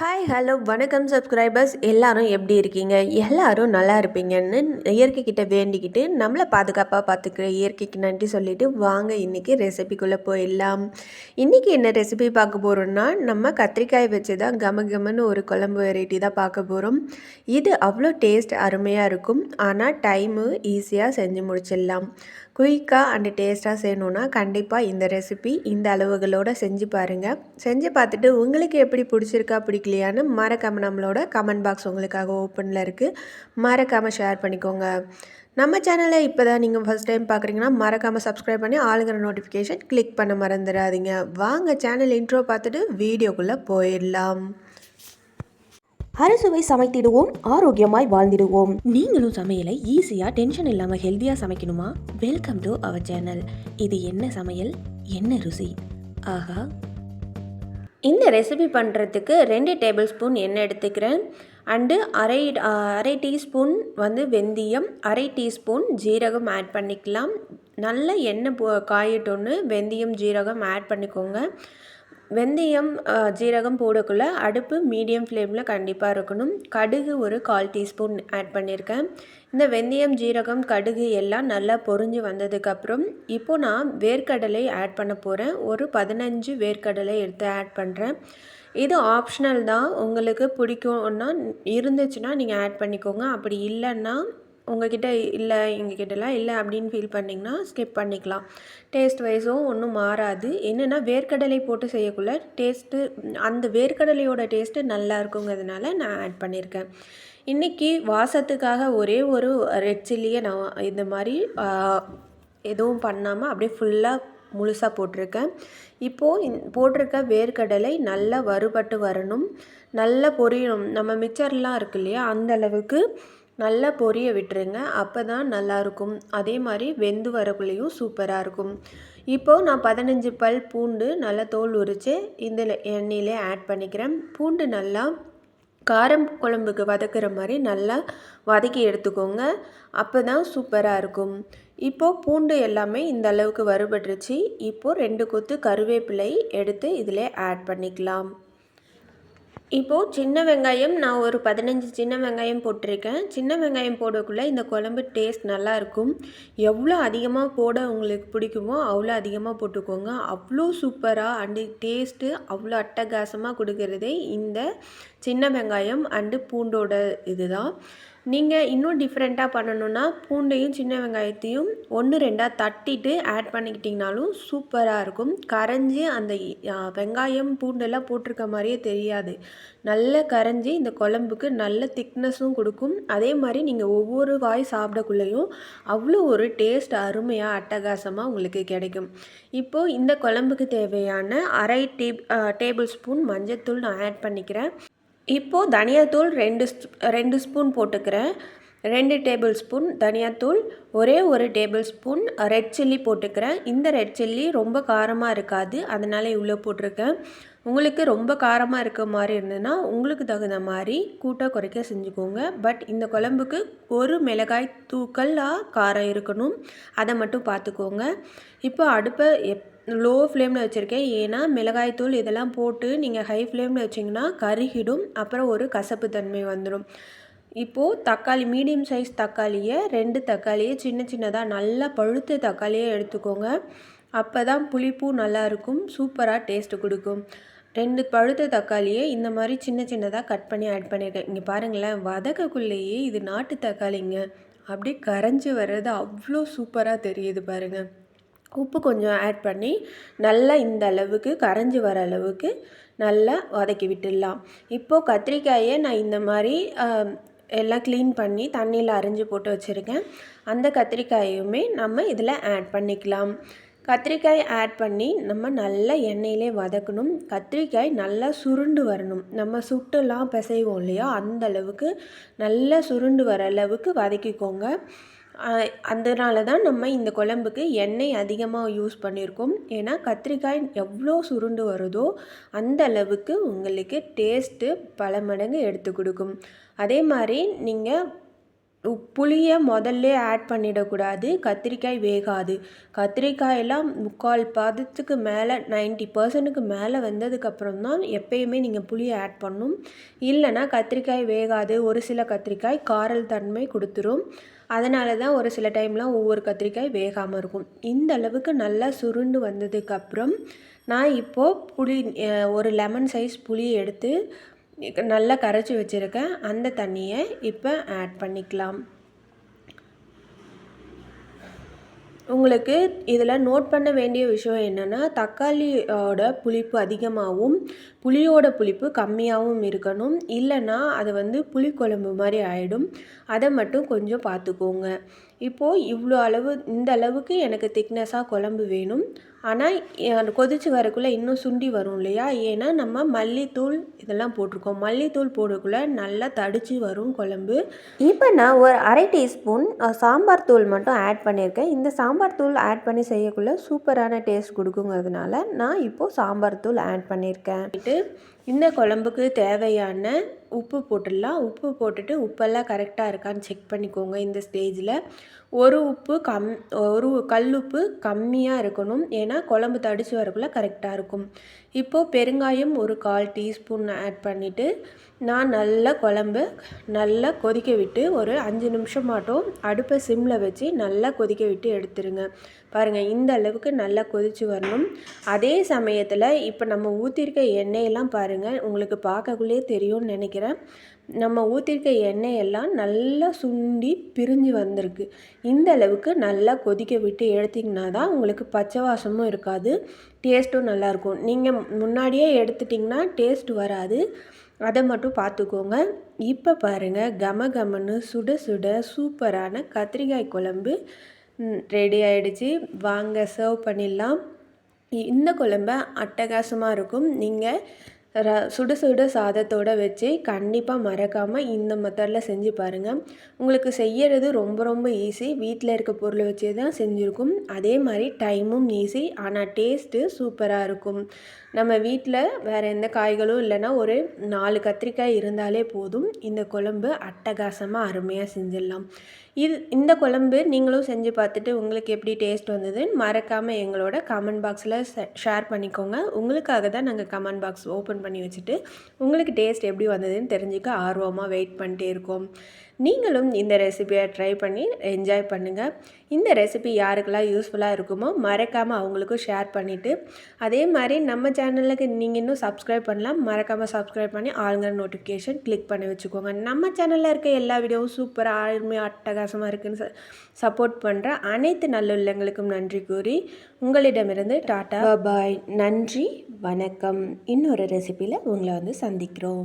Hi hello வணக்கம் subscribers எல்லாரும் எப்படி இருக்கீங்க? எல்லாரும் நல்லா இருப்பீங்கன்னு இயற்கைக்கிட்ட வேண்டிக்கிட்டு நம்மளை பாதுகாப்பாக பார்த்துக்கிற இயற்கைக்கு நன்றி சொல்லிட்டு வாங்க இன்றைக்கி ரெசிபிக்குள்ளே போயிடலாம். இன்றைக்கி என்ன ரெசிபி பார்க்க போகிறோம்னா நம்ம கத்திரிக்காய் வச்சு தான் கம கமன்னு ஒரு குழம்பு வெரைட்டி தான் பார்க்க போகிறோம் இது அவ்வளோ டேஸ்ட் அருமையாக இருக்கும். ஆனால் டைமு ஈஸியாக செஞ்சு முடிச்சிடலாம். குயிக்காக அண்ட் டேஸ்ட்டாக செய்யணுன்னா கண்டிப்பாக இந்த ரெசிபி இந்த அளவுகளோடு செஞ்சு பாருங்கள் செஞ்சு பார்த்துட்டு உங்களுக்கு எப்படி பிடிச்சிருக்கா பிடிக்கலையான்னு மறக்காமல் நம்மளோட கமெண்ட் பாக்ஸ் உங்களுக்காக ஓப்பனில் இருக்குது மறக்காமல் ஷேர் பண்ணிக்கோங்க. நம்ம சேனலை இப்போ தான் நீங்கள் ஃபஸ்ட் டைம் பார்க்குறீங்கன்னா மறக்காமல் சப்ஸ்கிரைப் பண்ணி ஆளுங்கிற நோட்டிஃபிகேஷன் கிளிக் பண்ண மறந்துடாதீங்க. வாங்க சேனல் இன்ட்ரோ பார்த்துட்டு வீடியோக்குள்ளே போயிடலாம். அறுசுவை சமைத்திடுவோம் ஆரோக்கியமாய் வாழ்ந்திடுவோம். நீங்களும் சமையலை ஈஸியாக டென்ஷன் இல்லாமல் ஹெல்த்தியாக சமைக்கணுமா? வெல்கம் டு அவர் சேனல் இது என்ன சமையல்? என்ன ருசி? ஆஹா. இந்த ரெசிபி பண்ணுறதுக்கு ரெண்டு டேபிள் ஸ்பூன் எண்ணெய் எடுத்துக்கிறேன். அண்டு அரை அரை டீஸ்பூன் வந்து வெந்தயம் அரை டீஸ்பூன் ஜீரகம் ஆட் பண்ணிக்கலாம். நல்ல எண்ணெய் போ காயட்டோன்னு வெந்தயம் ஜீரகம் ஆட் பண்ணிக்கோங்க. வெந்தயம் ஜீரகம் போடக்குள்ளே அடுப்பு மீடியம் ஃப்ளேமில் கண்டிப்பாக இருக்கணும். கடுகு ஒரு கால் டீஸ்பூன் ஆட் பண்ணியிருக்கேன் இந்த வெந்தயம் ஜீரகம் கடுகு எல்லாம் நல்லா பொறிஞ்சு வந்ததுக்கப்புறம் இப்போது நான் வேர்க்கடலை ஆட் பண்ண போகிறேன் ஒரு பதினஞ்சு வேர்க்கடலை எடுத்து ஆட் பண்ணுறேன் இது ஆப்ஷனல் தான். உங்களுக்கு பிடிக்கும்னா இருந்துச்சுன்னா நீங்கள் ஆட் பண்ணிக்கோங்க. அப்படி இல்லைன்னா உங்ககிட்ட இல்லை எங்ககிட்டலாம் இல்லை அப்படின்னு ஃபீல் பண்ணிங்கன்னா ஸ்கிப் பண்ணிக்கலாம். டேஸ்ட் வைஸும் ஒன்றும் மாறாது. என்னென்னா வேர்க்கடலை போட்டு செய்யக்குள்ள டேஸ்ட்டு அந்த வேர்க்கடலையோட டேஸ்ட்டு நல்லா இருக்குங்கிறதுனால நான் ஆட் பண்ணியிருக்கேன் இன்றைக்கி வாசத்துக்காக ஒரே ஒரு ரெட் சில்லியை நான் இந்த மாதிரி எதுவும் பண்ணாமல் அப்படியே ஃபுல்லாக முழுசாக போட்டிருக்கேன். இப்போது போட்டிருக்க வேர்க்கடலை நல்லா வறுபட்டு வரணும். நல்லா பொரியணும். நம்ம மிக்சர்லாம் இருக்கு இல்லையா? அந்த அளவுக்கு நல்லா பொரிய விட்டுருங்க அப்போ தான் நல்லாயிருக்கும் அதே மாதிரி வெந்து வரக்குள்ளேயும் சூப்பராக இருக்கும். இப்போது நான் பதினஞ்சு பல் பூண்டு நல்லா தோல் உரித்து இந்த எண்ணெயிலே ஆட் பண்ணிக்கிறேன். பூண்டு நல்லா காரம் குழம்புக்கு வதக்குற மாதிரி நல்லா வதக்கி எடுத்துக்கோங்க அப்போ தான் சூப்பராக இருக்கும். இப்போது பூண்டு எல்லாமே இந்த அளவுக்கு வறுபட்டுருச்சு. இப்போது ரெண்டு கொத்து கருவேப்பிலை எடுத்து இதில் ஆட் பண்ணிக்கலாம். இப்போது சின்ன வெங்காயம் நான் ஒரு பதினஞ்சு சின்ன வெங்காயம் போட்டிருக்கேன். சின்ன வெங்காயம் போடக்குள்ளே இந்த குழம்பு டேஸ்ட் நல்லாயிருக்கும் எவ்வளோ அதிகமாக போட உங்களுக்கு பிடிக்குமோ அவ்வளோ அதிகமாக போட்டுக்கோங்க. அவ்வளோ சூப்பராக அண்டு டேஸ்ட்டு அவ்வளோ அட்டகாசமாக கொடுக்கறதே இந்த சின்ன வெங்காயம் அண்டு பூண்டோட இதுதான். நீங்கள் இன்னும் டிஃப்ரெண்ட்டாக பண்ணணுன்னா பூண்டையும் சின்ன வெங்காயத்தையும் ஒன்று ரெண்டாக தட்டிட்டு ஆட் பண்ணிக்கிட்டிங்கனாலும் சூப்பராக இருக்கும். கரைஞ்சி அந்த வெங்காயம் பூண்டெல்லாம் போட்டிருக்க மாதிரியே தெரியாது. நல்ல கரைஞ்சி இந்த குழம்புக்கு நல்ல திக்னஸும் கொடுக்கும். அதே மாதிரி நீங்கள் ஒவ்வொரு வாய் சாப்பிடக்குள்ளேயும் அவ்வளோ ஒரு டேஸ்ட் அருமையாக அட்டகாசமாக உங்களுக்கு கிடைக்கும். இப்போது இந்த குழம்புக்கு தேவையான அரை டேப் டேபிள் ஸ்பூன் மஞ்சத்தூள் நான் ஆட் பண்ணிக்கிறேன். இப்போது தனியாத்தூள் ரெண்டு ரெண்டு ஸ்பூன் போட்டுக்கிறேன். ரெண்டு டேபிள் ஸ்பூன் தனியாத்தூள் ஒரே ஒரு டேபிள் ஸ்பூன் ரெட் சில்லி போட்டுக்கிறேன். இந்த ரெட் சில்லி ரொம்ப காரமாக இருக்காது அதனால் இவ்வளோ போட்டிருக்கேன். உங்களுக்கு ரொம்ப காரமாக இருக்க மாதிரி இருந்ததுன்னா உங்களுக்கு தகுந்த மாதிரி கூட்ட குறைக்க செஞ்சுக்கோங்க. பட் இந்த குழம்புக்கு ஒரு மிளகாய் தூக்கலாக காரம் இருக்கணும். அதை மட்டும் பார்த்துக்கோங்க. இப்போ அடுப்பை எப் லோ ஃப்ளேமில் வச்சுருக்கேன். ஏன்னா மிளகாய்த்தூள் இதெல்லாம் போட்டு நீங்கள் ஹை ஃப்ளேமில் வச்சிங்கன்னா கருகிடும். அப்புறம் ஒரு கசப்பு தன்மை வந்துடும் இப்போது தக்காளி மீடியம் சைஸ் தக்காளியை ரெண்டு தக்காளியை சின்ன சின்னதாக நல்லா பழுத்த தக்காளியை எடுத்துக்கோங்க. அப்போ தான் புளிப்பும் நல்லாயிருக்கும். சூப்பராக டேஸ்ட்டு கொடுக்கும். ரெண்டு பழுத்த தக்காளியை இந்த மாதிரி சின்ன சின்னதாக கட் பண்ணி ஆட் பண்ணியிருக்கேன் இங்கே பாருங்களேன் வதக்கக்குள்ளேயே இது நாட்டு தக்காளிங்க. அப்படியே கரைஞ்சி வர்றது அவ்வளோ சூப்பராக தெரியுது பாருங்கள் உப்பு கொஞ்சம் ஆட் பண்ணி நல்லா இந்த அளவுக்கு கரைஞ்சி வர அளவுக்கு நல்லா வதக்கி விட்டுடலாம். இப்போது கத்திரிக்காயை நான் இந்த மாதிரி எல்லாம் க்ளீன் பண்ணி தண்ணியில் அரைஞ்சி போட்டு வச்சுருக்கேன். அந்த கத்திரிக்காயுமே நம்ம இதில் ஆட் பண்ணிக்கலாம். கத்திரிக்காய் ஆட் பண்ணி நம்ம நல்லா எண்ணெயிலே வதக்கணும். கத்திரிக்காய் நல்லா சுருண்டு வரணும். நம்ம சுட்டுலாம் பிசைவோம் இல்லையா? அந்த அளவுக்கு நல்லா சுருண்டு வர அளவுக்கு வதக்கிக்கோங்க. அதனால தான் நம்ம இந்த குழம்புக்கு எண்ணெய் அதிகமாக யூஸ் பண்ணியிருக்கோம். ஏன்னா கத்திரிக்காய் எவ்வளோ சுருண்டு வருதோ அந்த அளவுக்கு உங்களுக்கு டேஸ்ட்டு பல மடங்கு எடுத்து கொடுக்கும். அதே மாதிரி நீங்கள் புளியை முதல்ல ஆட் பண்ணிடக்கூடாது. கத்திரிக்காய் வேகாது. கத்திரிக்காயெல்லாம் முக்கால் பதத்துக்கு மேலே நைன்ட்டி பர்சன்ட்டுக்கு மேலே வெந்ததுக்கப்புறம் தான் எப்பயுமே நீங்கள் புளியை ஆட் பண்ணணும் இல்லைன்னா கத்திரிக்காய் வேகாது. ஒரு சில கத்திரிக்காய் காரல் தன்மை கொடுத்துரும். அதனால தான் ஒரு சில டைம்லாம் ஒவ்வொரு கத்திரிக்காய் வேகாமல் இருக்கும். இந்த அளவுக்கு நல்லா சுருண்டு வந்ததுக்கப்புறம் நான் இப்போது புளி ஒரு லெமன் சைஸ் புளியை எடுத்து நல்லா கரைச்சி வச்சுருக்கேன் அந்த தண்ணியை இப்போ ஆட் பண்ணிக்கலாம். உங்களுக்கு இதில் நோட் பண்ண வேண்டிய விஷயம் என்னென்னா தக்காளியோட புளிப்பு அதிகமாகவும் புளியோட புளிப்பு கம்மியாகவும் இருக்கணும். இல்லைன்னா அது வந்து புளிக்குழம்பு மாதிரி ஆகிடும் அதை மட்டும் கொஞ்சம் பார்த்துக்கோங்க. இப்போது இவ்வளோ அளவு இந்த அளவுக்கு எனக்கு திக்னஸாக குழம்பு வேணும். ஆனால் கொதிச்சு வரக்குள்ளே இன்னும் சுண்டி வரும் இல்லையா? ஏன்னா நம்ம மல்லித்தூள் இதெல்லாம் போட்டிருக்கோம். மல்லித்தூள் போடக்குள்ளே நல்லா தடிச்சு வரும் குழம்பு. இப்போ நான் ஒரு அரை டீஸ்பூன் சாம்பார் தூள் மட்டும் ஆட் பண்ணியிருக்கேன். இந்த சாம்பார் சாம்பார் தூள் ஆட் பண்ணி செய்யக்குள்ள சூப்பரான டேஸ்ட் கொடுக்குங்கிறதுனால நான் இப்போது சாம்பார் தூள் ஆட் பண்ணியிருக்கேன். இந்த குழம்புக்கு தேவையான உப்பு போட்டுடலாம். உப்பு போட்டுட்டு உப்பெல்லாம் கரெக்டாக இருக்கான்னு செக் பண்ணிக்கோங்க இந்த ஸ்டேஜில் ஒரு உப்பு கம் ஒரு கல் உப்பு கம்மியாக இருக்கணும். ஏன்னா குழம்பு தடிச்சு வரக்குள்ள கரெக்டாக இருக்கும். இப்போது பெருங்காயம் ஒரு கால் டீஸ்பூன் ஆட் பண்ணிவிட்டு நான் நல்லா குழம்பு நல்லா கொதிக்க விட்டு ஒரு அஞ்சு நிமிஷம் மாட்டோம் அடுப்பை சிம்மில் வச்சு நல்லா கொதிக்க விட்டு எடுத்துருங்க. பாருங்கள் இந்த அளவுக்கு நல்லா கொதிச்சு வரணும். அதே சமயத்தில் இப்போ நம்ம ஊற்றிருக்க எண்ணெயெல்லாம் பாருங்கள் பாருங்கள் உங்களுக்கு பார்க்கக்குள்ளே தெரியும்னு நினைக்கிறேன். நம்ம ஊற்றிருக்க எண்ணெய் எல்லாம் நல்லா சுண்டி பிரிஞ்சு வந்திருக்கு. இந்த அளவுக்கு நல்லா கொதிக்க விட்டு எடுத்திங்கன்னா தான் உங்களுக்கு பச்சை வாசமும் இருக்காது டேஸ்ட்டும் நல்லாயிருக்கும் நீங்கள் முன்னாடியே எடுத்துட்டிங்கன்னா டேஸ்ட் வராது. அதை மட்டும் பார்த்துக்கோங்க. இப்போ பாருங்கள் கம கமன்னு சுட சுட சூப்பரான கத்திரிக்காய் குழம்பு ரெடி ஆகிடுச்சு வாங்க சர்வ் பண்ணிடலாம். இந்த குழம்ப அட்டகாசமாக இருக்கும். நீங்கள் ர சுட சுட சாதத்தோடு வச்சு கண்டிப்பாக மறக்காமல் இந்த மெத்தடில் செஞ்சு பாருங்கள் உங்களுக்கு செய்யறது ரொம்ப ரொம்ப ஈஸி வீட்டில் இருக்க பொருளை வச்சே தான் செஞ்சுருக்கும். அதே மாதிரி டைமும் ஈஸி ஆனால் டேஸ்ட்டு சூப்பராக இருக்கும். நம்ம வீட்டில் வேறு எந்த காய்களும் இல்லைன்னா ஒரு நாலு கத்திரிக்காய் இருந்தாலே போதும். இந்த குழம்பு அட்டகாசமாக அருமையாக செஞ்சிடலாம். இது இந்த குழம்பு நீங்களும் செஞ்சு பார்த்துட்டு உங்களுக்கு எப்படி டேஸ்ட் வந்ததுன்னு மறக்காமல் எங்களோட கமெண்ட் பாக்ஸில் ஷேர் பண்ணிக்கோங்க. உங்களுக்காக தான் நாங்கள் கமெண்ட் பாக்ஸ் ஓப்பன் பண்ணி வச்சுட்டு உங்களுக்கு டேஸ்ட் எப்படி வந்ததுன்னு தெரிஞ்சுக்க ஆர்வமாக வெயிட் பண்ணிட்டே இருக்கோம். நீங்களும் இந்த ரெசிபியை ட்ரை பண்ணி என்ஜாய் பண்ணுங்கள் இந்த ரெசிபி யாருக்கெல்லாம் யூஸ்ஃபுல்லாக இருக்குமோ மறக்காமல் அவங்களுக்கும் ஷேர் பண்ணிவிட்டு அதே மாதிரி நம்ம சேனலுக்கு நீங்கள் இன்னும் சப்ஸ்கிரைப் பண்ணலாம். மறக்காமல் சப்ஸ்கிரைப் பண்ணி ஆளுங்கிற நோட்டிஃபிகேஷன் கிளிக் பண்ணி வச்சுக்கோங்க. நம்ம சேனலில் இருக்க எல்லா வீடியோவும் சூப்பராக ஆளுமையாக அட்டகாசமாக இருக்குன்னு சப்போர்ட் பண்ணுற அனைத்து நல்லுள்ளங்களுக்கும் நன்றி கூறி உங்களிடமிருந்து டாட்டா பாய் நன்றி வணக்கம். இன்னொரு ரெசிபியில் உங்களை வந்து சந்திக்கிறோம்.